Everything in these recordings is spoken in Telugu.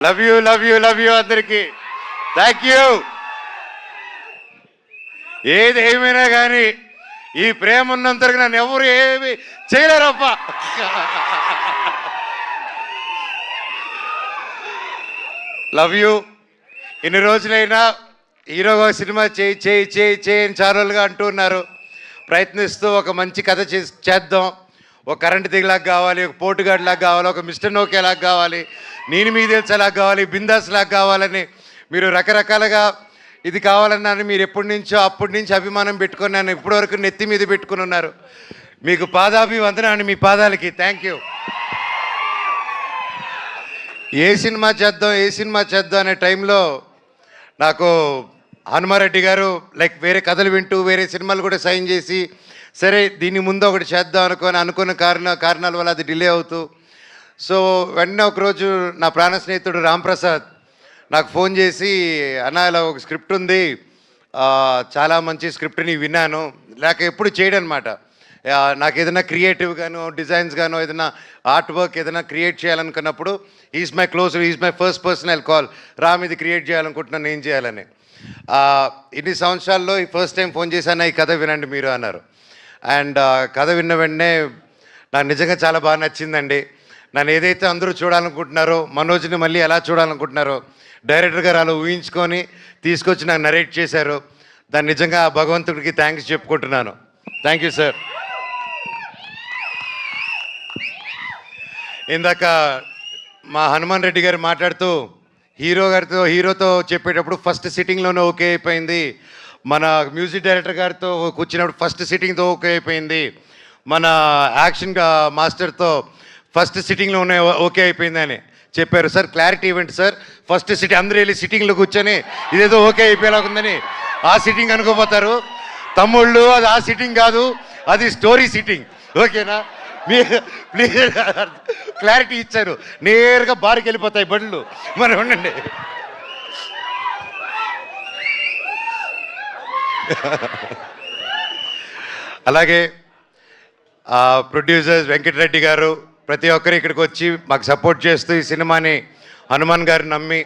Love you love you love you అందరికి. థ్యాంక్ యూ ఏది ఏమైనా కానీ ఈ ప్రేమ ఉన్నంతరకు నన్ను ఎవరు ఏమి చేయలేరప్ప లవ్ యూ ఇన్ని రోజులైనా హీరోగా సినిమా చేయి చేయి చేయి చేయని అని ఛానల్గా అంటున్నారు ప్రయత్నిస్తూ ఒక మంచి కథ చేస్- చేద్దాం. ఒక కరెంట్ దిగలాగా కావాలి ఒక పోటుగాడిలాగా కావాలి ఒక మిస్టర్ నోకేలాగా కావాలి. నేను మీ తెలిసేలాగా కావాలి బిందాస్ లాగా కావాలని మీరు రకరకాలుగా ఇది కావాలన్నాను మీరు ఎప్పటి నుంచో అప్పటి నుంచి అభిమానం పెట్టుకున్నాను ఇప్పటివరకు నెత్తి మీద పెట్టుకుని ఉన్నారు. మీకు పాదాభివందనాన్ని మీ పాదాలకి. థ్యాంక్ యూ ఏ సినిమా చేద్దాం ఏ సినిమా చేద్దాం అనే టైంలో నాకు హనుమారెడ్డి గారు లైక్ వేరే కథలు వింటూ వేరే సినిమాలు కూడా సైన్ చేసి సరే దీని ముందు ఒకటి చేద్దాం అనుకొని అనుకున్న కారణ కారణాల వల్ల అది డిలే అవుతూ సో వెంటనే ఒకరోజు నా ప్రాణ స్నేహితుడు రాంప్రసాద్ నాకు ఫోన్ చేసి అన్న ఇలా ఒక స్క్రిప్ట్ ఉంది. చాలా మంచి స్క్రిప్ట్ని విన్నాను. లేక ఎప్పుడు చేయడం అనమాట నాకు ఏదైనా క్రియేటివ్ గాను డిజైన్స్ గాను ఏదైనా ఆర్ట్ వర్క్ ఏదైనా క్రియేట్ చేయాలనుకున్నప్పుడు is my close is my first personal call Ram ఇది క్రియేట్ చేయాలనుకుంటున్నాను ఏం చేయాలని. ఇన్ని సంవత్సరాల్లో ఈ ఫస్ట్ టైం ఫోన్ చేశాను ఈ కథ వినండి మీరు అన్నారు. అండ్ కథ విన్న వెంటనే నాకు నిజంగా చాలా బాగా నచ్చిందండి. నన్ను ఏదైతే అందరూ చూడాలనుకుంటున్నారో మనోజ్ని మళ్ళీ ఎలా చూడాలనుకుంటున్నారో డైరెక్టర్ గారు అలా ఊహించుకొని తీసుకొచ్చి నాకు నరేట్ చేశారు. దాన్ని నిజంగా ఆ భగవంతుడికి థ్యాంక్స్ చెప్పుకుంటున్నాను. థ్యాంక్ యూ సార్ ఇందాక మా హనుమాన్ రెడ్డి గారు మాట్లాడుతూ హీరో గారితో హీరోతో చెప్పేటప్పుడు ఫస్ట్ సిట్టింగ్లోనే ఓకే అయిపోయింది. మన మ్యూజిక్ డైరెక్టర్ గారితో కూర్చున్నప్పుడు ఫస్ట్ సిట్టింగ్తో ఓకే అయిపోయింది. మన యాక్షన్ మాస్టర్తో ఫస్ట్ సిట్టింగ్లో ఉన్నాయి ఓకే అయిపోయిందని చెప్పారు. సార్ క్లారిటీ ఇవ్వండి సార్. ఫస్ట్ సిట్టింగ్ అందరూ వెళ్ళి సిట్టింగ్లో కూర్చొని ఇదేదో ఓకే అయిపోయేలా ఉందని ఆ సిట్టింగ్ అనుకోపోతారు. తమ్ముళ్ళు అది ఆ సిట్టింగ్ కాదు అది స్టోరీ సిట్టింగ్. ఓకేనా? మీ ప్లీజ్ క్లారిటీ ఇచ్చారు. నేరుగా బారికి వెళ్ళిపోతాయి బండ్లు. మరి ఉండండి. అలాగే ప్రొడ్యూసర్స్ వెంకటరెడ్డి గారు ప్రతి ఒక్కరు ఇక్కడికి వచ్చి మాకు సపోర్ట్ చేస్తూ ఈ సినిమాని హనుమాన్ గారు నమ్మి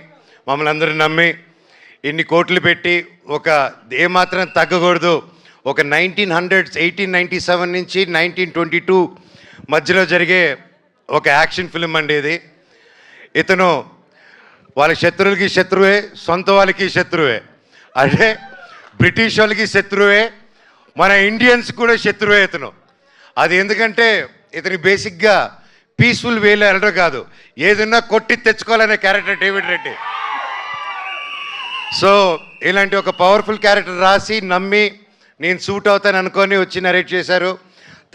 మమ్మల్ని అందరూ నమ్మి ఇన్ని కోట్లు పెట్టి ఒక ఏమాత్రం తగ్గకూడదు. ఒక nineteen hundreds eighteen ninety seven నుంచి నైన్టీన్ ట్వంటీ టూ మధ్యలో జరిగే ఒక యాక్షన్ ఫిల్మ్ అండి ఇది. ఇతను వాళ్ళ శత్రువులకి శత్రువే సొంత వాళ్ళకి శత్రువే. అంటే బ్రిటిష్ వాళ్ళకి శత్రువే మన ఇండియన్స్ కూడా శత్రువే ఇతను. అది ఎందుకంటే ఇతని బేసిక్గా పీస్ఫుల్ వేలో వెళ్ళడం కాదు. ఏదన్నా కొట్టి తెచ్చుకోవాలనే క్యారెక్టర్ డేవిడ్ రెడ్డి. సో ఇలాంటి ఒక పవర్ఫుల్ క్యారెక్టర్ రాసి నమ్మి నేను సూట్ అవుతాను అనుకొని వచ్చి నరేట్ చేశారు.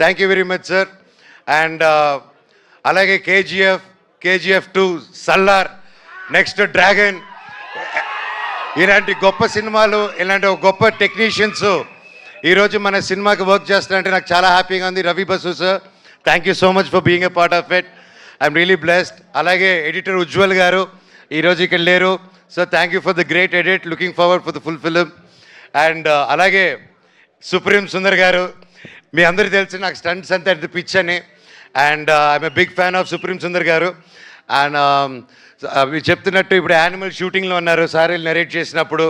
Thank you very much sir and అలాగే KGF KGF two Salaar next Dragon. ఇలాంటి గొప్ప సినిమాలు ఇలాంటి ఒక గొప్ప టెక్నీషియన్స్ ఈరోజు మన సినిమాకి వర్క్ చేస్తున్నారంటే నాకు చాలా హ్యాపీగా ఉంది. Ravi Basu sir thank you so much for being a part of it I'm really blessed అలాగే ఎడిటర్ ఉజ్వల్ గారు ఈరోజు ఇక్కడ లేరు. So thank you for the great edit looking forward for the full film and అలాగే సుప్రీం సుందర్ గారు. మీ అందరికీ తెలిసి నాకు స్టంట్స్ అంతా ఎంత పిచ్ అని. And I'm a big fan of Supreme Sundar గారు. అండ్ um, uh, మీరు చెప్తున్నట్టు ఇప్పుడు యానిమల్ షూటింగ్లో ఉన్నారు. సార్ నెరేట్ చేసినప్పుడు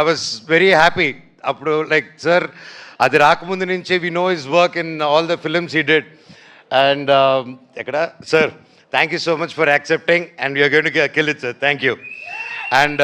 ఐ వాజ్ వెరీ హ్యాపీ అప్పుడు లైక్ సార్ అది రాకముందు నుంచే we know his work in all the films he did and ఎక్కడ? Sir thank you so much for accepting and you're going to kill it sir thank you and